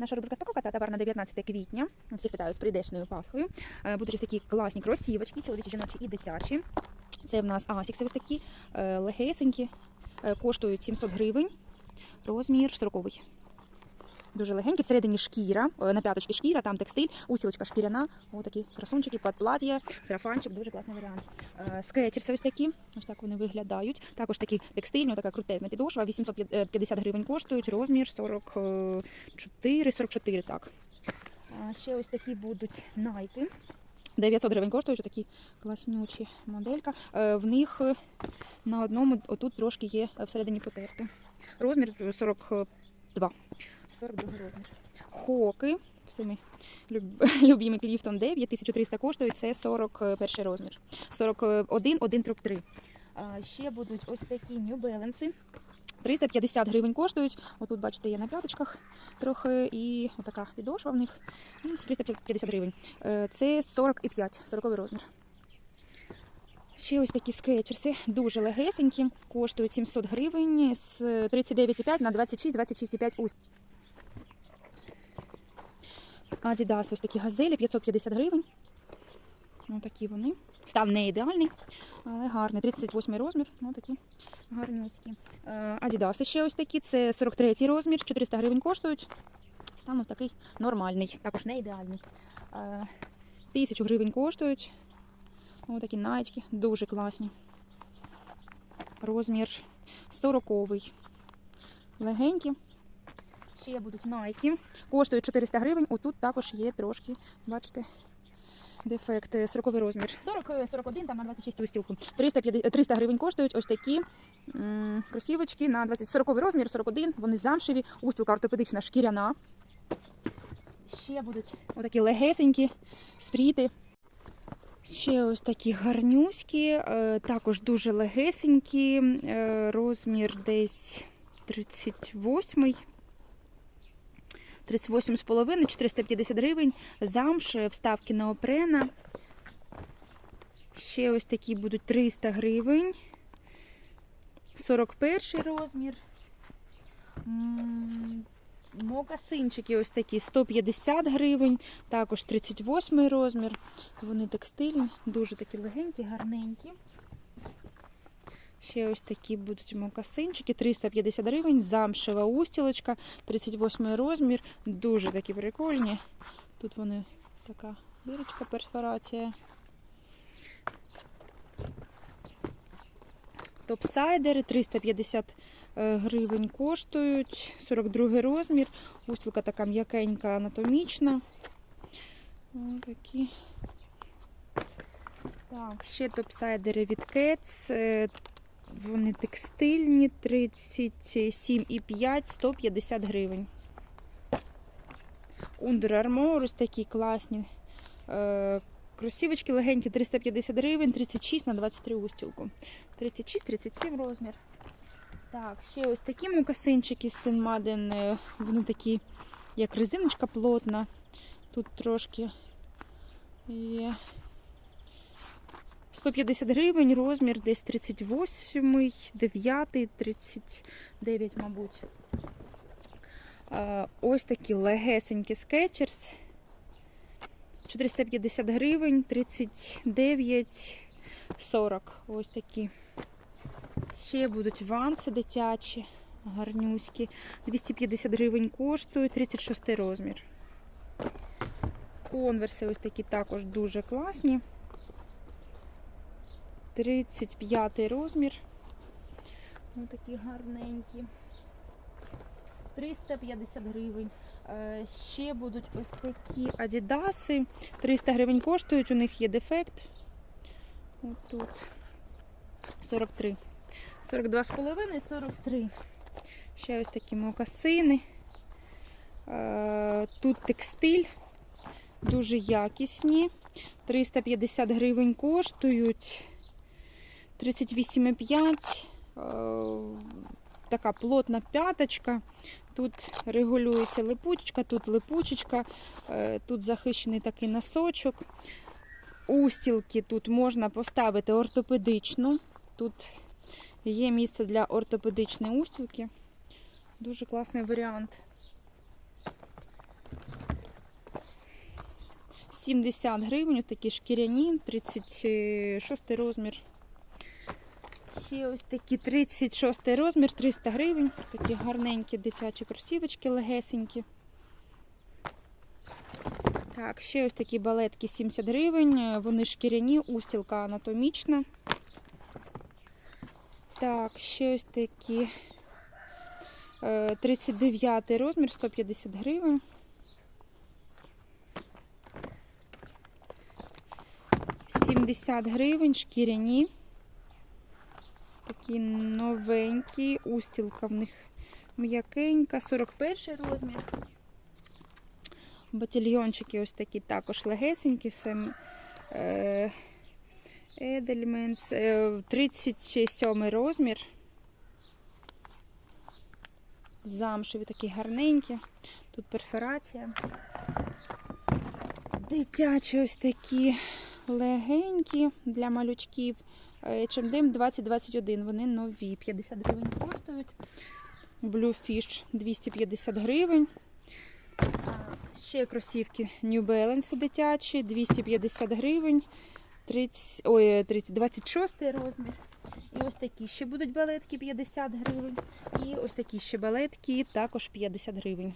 Наша рубрика «Спаковка» та товар на 19 квітня. Всіх вітаю з прийдешною Пасхою. Е, Будуть ось такі класні кросівочки, чоловічі, жіночі і дитячі. Це в нас асікси ось такі, е, легесенькі, е, коштують 700 гривень. Розмір 40 Дуже легенькі, всередині шкіра, е, на п'яточки шкіра, там текстиль, устілочка шкіряна, ось такі красунчики, плаття, сарафанчик, дуже класний варіант. Е, Скетчерси ось такі, ось так вони виглядають. Також такі текстильні, така крутезна підошва, 850 гривень коштують, розмір 44, 44, так. Ще ось такі будуть найки. 900 гривень коштують такі класнючі моделька. Е, В них е, на одному отут трошки є е, всередині потерти. Розмір 42. 42 розмір. Хоки. Люб- любімі Кліфтон 9, 1300 коштують, це 41 розмір. 41, 1, 3. А ще будуть ось такі New Balance. 350 гривень коштують. Отут, бачите, є на п'яточках трохи, і отака підошва в них. Ну, 350 гривень. Е, Це 45, 40 розмір. Ще ось такі скетчерси, дуже легесенькі, коштують 700 гривень з 39,5 на 26, 26,5 ось. Adidas ось такі газелі, 550 гривень. Ось такі вони. Став не ідеальний, але гарний. 38 розмір. Ну такі гарнюські. Е, Adidas ще ось такі. Це 43 розмір, 400 гривень коштують. Стан ось такий нормальний, також не ідеальний. Е, Тисячу гривень коштують. Ось такі найчки, дуже класні. Розмір 40 Легенькі. Ще будуть найки. Коштують 400 гривень. Отут також є трошки, бачите, дефект. е, 40 розмір. 40, е, 41, там на 26 устілку. 350, 300 гривень коштують ось такі кросівочки на 20, 40 розмір, 41. Вони замшеві. Устілка ортопедична шкіряна. Ще будуть отакі легесенькі спріти. Ще ось такі гарнюські, е, також дуже легесенькі, е, розмір десь 38. 38,5, 450 гривень, замш, вставки на опрена. Ще ось такі будуть 300 гривень. 41 розмір. Мокасинчики ось такі 150 гривень, також 38 розмір. Вони текстильні, дуже такі легенькі, гарненькі. Ще ось такі будуть мокасинчики, 350 гривень, замшева устілочка, 38 розмір, дуже такі прикольні. Тут вони така дирочка, перфорація. Топсайдери 350 е, гривень коштують, 42 розмір, устілка така м'якенька, анатомічна. Ось такі. Так, ще топсайдери від Cats. е, Вони текстильні 37,5, 150 гривень. Under Armour ось такі класні. Е, Кросівочки легенькі 350 гривень, 36 на 23 устілку. 36-37 розмір. Так, ще ось такі мукасинчики Стенмаден. е, Вони такі, як резиночка плотна. Тут трошки є 150 гривень, розмір десь 38, 9, 39, мабуть. Ось такі легесенькі скетчерс. 450 гривень, 39, 40. Ось такі. Ще будуть ванси дитячі, гарнюські. 250 гривень коштують, 36 розмір. Конверси ось такі також дуже класні. 35 розмір. Ось такі гарненькі. 350 гривень. Е, Ще будуть ось такі адідаси. 300 гривень коштують, у них є дефект. Ось тут 43. 42,5, 43. Ще ось такі мокасини. Е, Тут текстиль. Дуже якісні. 350 гривень коштують. 38,5. Е, Така плотна п'яточка. Тут регулюється липучка, тут липучечка, е, тут захищений такий носочок. Устілки тут можна поставити ортопедичну. Тут є місце для ортопедичної устілки. Дуже класний варіант. 70 гривень, такі шкіряні, 36 розмір. Ще ось такі 36 розмір, 300 гривень. Такі гарненькі дитячі кросівочки легесенькі. Так, ще ось такі балетки 70 гривень. Вони шкіряні, устілка анатомічна. Так, ще ось такі е, 39 розмір, 150 гривень. Сімдесят гривень, шкіряні. Такі новенькі, устілка в них м'якенька, 41 розмір. Батальйончики ось такі також легесенькі самі. Е, Едельменс, е, 37 розмір. Замшеві такі гарненькі. Тут перфорація. Дитячі ось такі легенькі для малючків. H&M 2021. Вони нові. 50 гривень коштують. Bluefish 250 гривень. Ще кросівки New Balance дитячі, 250 гривень, 30, ой, 30, 26 розмір. І ось такі ще будуть балетки 50 гривень. І ось такі ще балетки також 50 гривень.